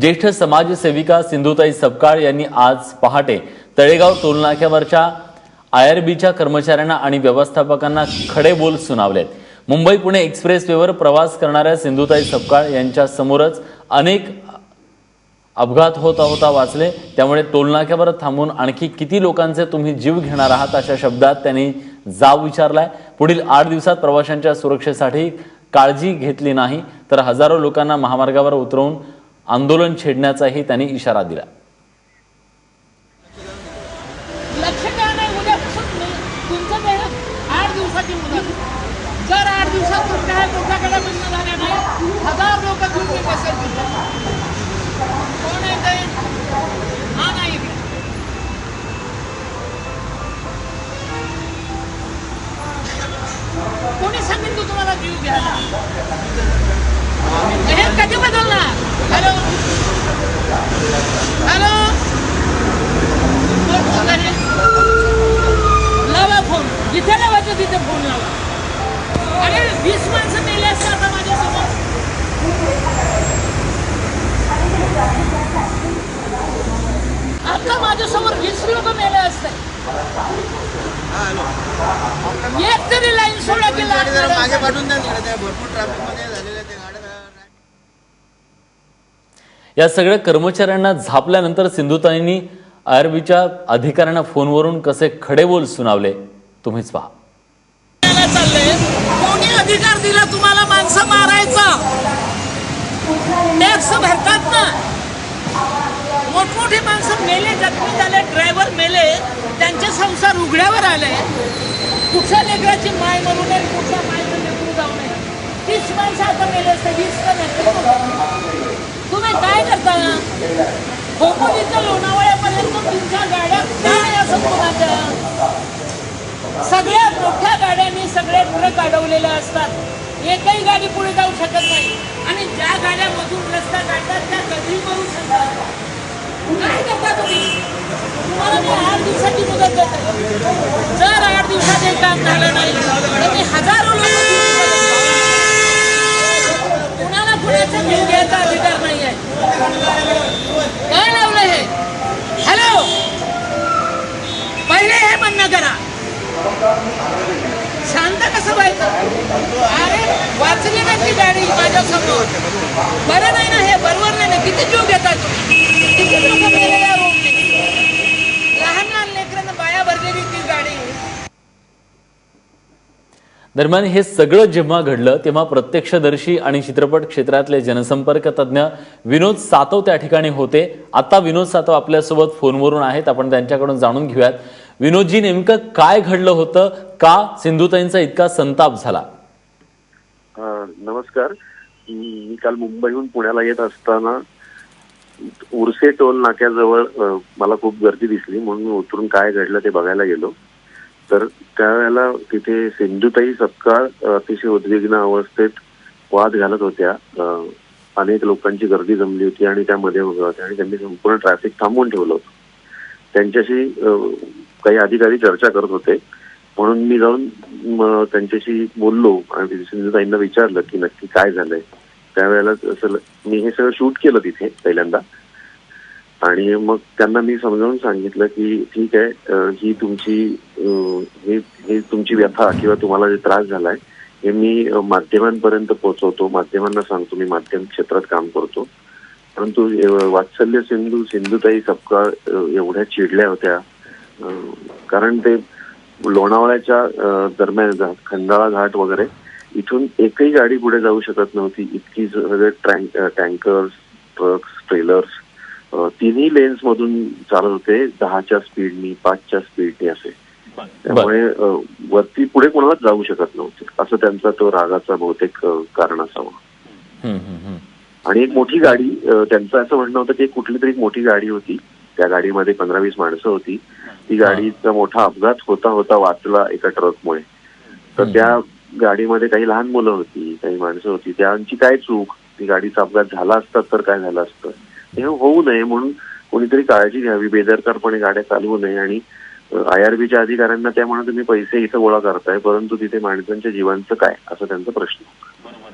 ज्येष्ठ समाजसेविका सिंधुताई सपकाळ यांनी आज पहाटे तळेगाव टोलनाक्यावरच्या आयआरबीच्या कर्मचाऱ्यांना आणि व्यवस्थापकांना खडे बोल सुनावलेत. मुंबई पुणे एक्सप्रेसवेवर प्रवास करणाऱ्या सिंधुताई सपकाळ यांच्या समोरच अनेक अपघात होता होता वाचले. त्यामुळे टोलनाक्यावर थांबून आणखी किती लोकांचे तुम्ही जीव घेणार आहात अशा शब्दात त्यांनी जाब विचारलाय. पुढील आठ दिवसात प्रवाशांच्या सुरक्षेसाठी काळजी घेतली नाही तर हजारो लोकांना महामार्गावर उतरवून आंदोलन छेडण्याचाही त्यांनी इशारा दिला. जर आठ दिवसात कुठल्याही मोठ्याकडे बंद झाल्या नाही हजार लोक तुमचे कोण आहे हा नाही. कोणी सांगितलं तुम्हाला जीव घ्यायला? हे कधी बदल हॅलो हॅलो कोण बोलत आहे? लावा फोन जिथे लावायचं तिथे फोन लावा अरे वीस माणसं मेले असतात आता माझ्यासमोर आता माझ्यासमोर वीस लोक मेले असते. एक तरी लाईन सोडा की लाईन जरा मागे. पाठवून द्या भरपूर ट्रॅफिकमध्ये झालेल्या त्या गाड्या या सगळ्या कर्मचाऱ्यांना झापल्यानंतर सिंधुताईंनी आयआरबीच्या अधिकाऱ्यांना फोनवरून कसे खडेबोल सुनावले तुम्हीच पहा. चाललंय? कोणी अधिकार दिला तुम्हाला माणसं मारायचा? टॅक्स भरतात ना? मोठे माणसं मेले जखमी झाले ड्रायव्हर मेले त्यांचे संसार उघड्यावर आले. कुठच्या लेकराची माय मरू नये कुठच्या मायचं लेकरू जाऊ नये. तीस माणसं आता मेले असते वीस तर नाही तुम्ही काय करता? खोपोलीचं लोणावळ्यापर्यंत तुमच्या गाड्या काय असं कोणाच्या सगळ्या मोठ्या गाड्यांनी सगळे ट्रक अडवलेले असतात. एकही गाडी पुढे जाऊ शकत नाही. आणि ज्या गाड्या मधून रस्ता काढतात त्या कधी मरू शकतात. करता तुम्ही तुम्हाला मी आठ दिवसाची मुदत देते जर आठ दिवसात हे काम झालं नाही. तर ते हजारो लोक कुणाला कुणाचा जीव घ्यायचा अधिकार नाही आहे. काय लावलं हे? हॅलो पहिले हे बंद करा. शांत कसं व्हायचं? अरे वाचली ना ती गाडी माझ्यासमोर बरं नाही ना हे बरोबर नाही ना? किती जीव घेतात तुम्ही? किती लोक मेले या रोडने लहान लहान लेकरांना बाया भरलेली ती गाडी दरम्यान हे सगळं जेव्हा घडलं तेव्हा प्रत्यक्षदर्शी आणि चित्रपट क्षेत्रातले जनसंपर्क तज्ज्ञ विनोद सातव त्या ठिकाणी होते. आता विनोद सातव आपल्यासोबत फोनवरून आहेत. आपण त्यांच्याकडून जाणून घेऊयात. विनोदजी नेमकं काय घडलं होतं? का सिंधुताईंचा इतका संताप झाला? नमस्कार. मी काल मुंबईहून पुण्याला येत असताना उर्से टोल नाक्याजवळ मला खूप गर्दी दिसली. म्हणून मी उतरून काय घडलं ते बघायला गेलो. तर त्यावेळेला तिथे सिंधुताई सपकाळ अतिशय उद्विग्न अवस्थेत वाद घालत होत्या. अनेक लोकांची गर्दी जमली होती आणि त्यामध्ये उभ्या होत्या आणि त्यांनी संपूर्ण ट्रॅफिक थांबवून ठेवलं होतं. त्यांच्याशी काही अधिकारी चर्चा करत होते. म्हणून मी जाऊन त्यांच्याशी बोललो आणि सिंधुताईंना विचारलं की नक्की काय झालंय. त्यावेळेला असं मी हे सगळं शूट केलं तिथे पहिल्यांदा. आणि मग त्यांना मी समजावून सांगितलं की ठीक आहे ही तुमची हे तुमची व्यथा किंवा तुम्हाला जे त्रास झालाय हे मी माध्यमांपर्यंत पोहोचवतो. माध्यमांना सांगतो मी माध्यम क्षेत्रात काम करतो. परंतु वात्सल्य सिंधू सिंधुताई सपकाळ एवढ्या चिडल्या होत्या. कारण ते लोणावळ्याच्या दरम्यान जा- खंडाळा घाट वगैरे इथून एकही गाडी पुढे जाऊ शकत नव्हती. इतकी सगळे टँकर्स ट्रक्स ट्रेलर्स तिन्ही लेन्स मधून चालत होते. दहाच्या स्पीडनी पाचच्या स्पीडनी असे. त्यामुळे वरती पुढे कोणालाच जाऊ शकत नव्हते. असं त्यांचा तो रागाचा बहुतेक कारण असावं. आणि एक मोठी गाडी त्यांचं असं म्हणणं होतं की कुठली तरी एक मोठी गाडी होती. त्या गाडीमध्ये पंधरा वीस माणसं होती. ती गाडीचा मोठा अपघात होता होता वाचला एका ट्रकमुळे तर त्या गाडीमध्ये काही लहान मुलं होती काही माणसं होती. त्यांची काय चूक? ती गाडीचा अपघात झाला असता तर काय झालं असतं? हे होऊ नये म्हणून कोणीतरी काळजी घ्यावी बेदरकारपणे गाड्या चालवू नये आणि आयआरबीच्या अधिकाऱ्यांना त्या म्हणा तुम्ही पैसे इथं गोळा करताय परंतु तिथे माणसांच्या जीवांचं काय असं त्यांचा प्रश्न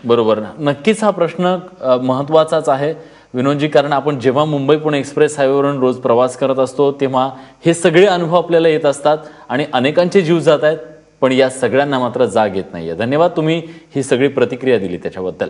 बरोबर. नक्कीच हा प्रश्न महत्वाचाच आहे. विनोदजी कारण आपण जेव्हा मुंबई पुणे एक्सप्रेस हायवेवरून रोज प्रवास करत असतो तेव्हा हे सगळे अनुभव आपल्याला येत असतात आणि अनेकांचे जीव जात आहेत पण या सगळ्यांना मात्र जाग येत नाहीये. धन्यवाद तुम्ही ही सगळी प्रतिक्रिया दिली त्याच्याबद्दल.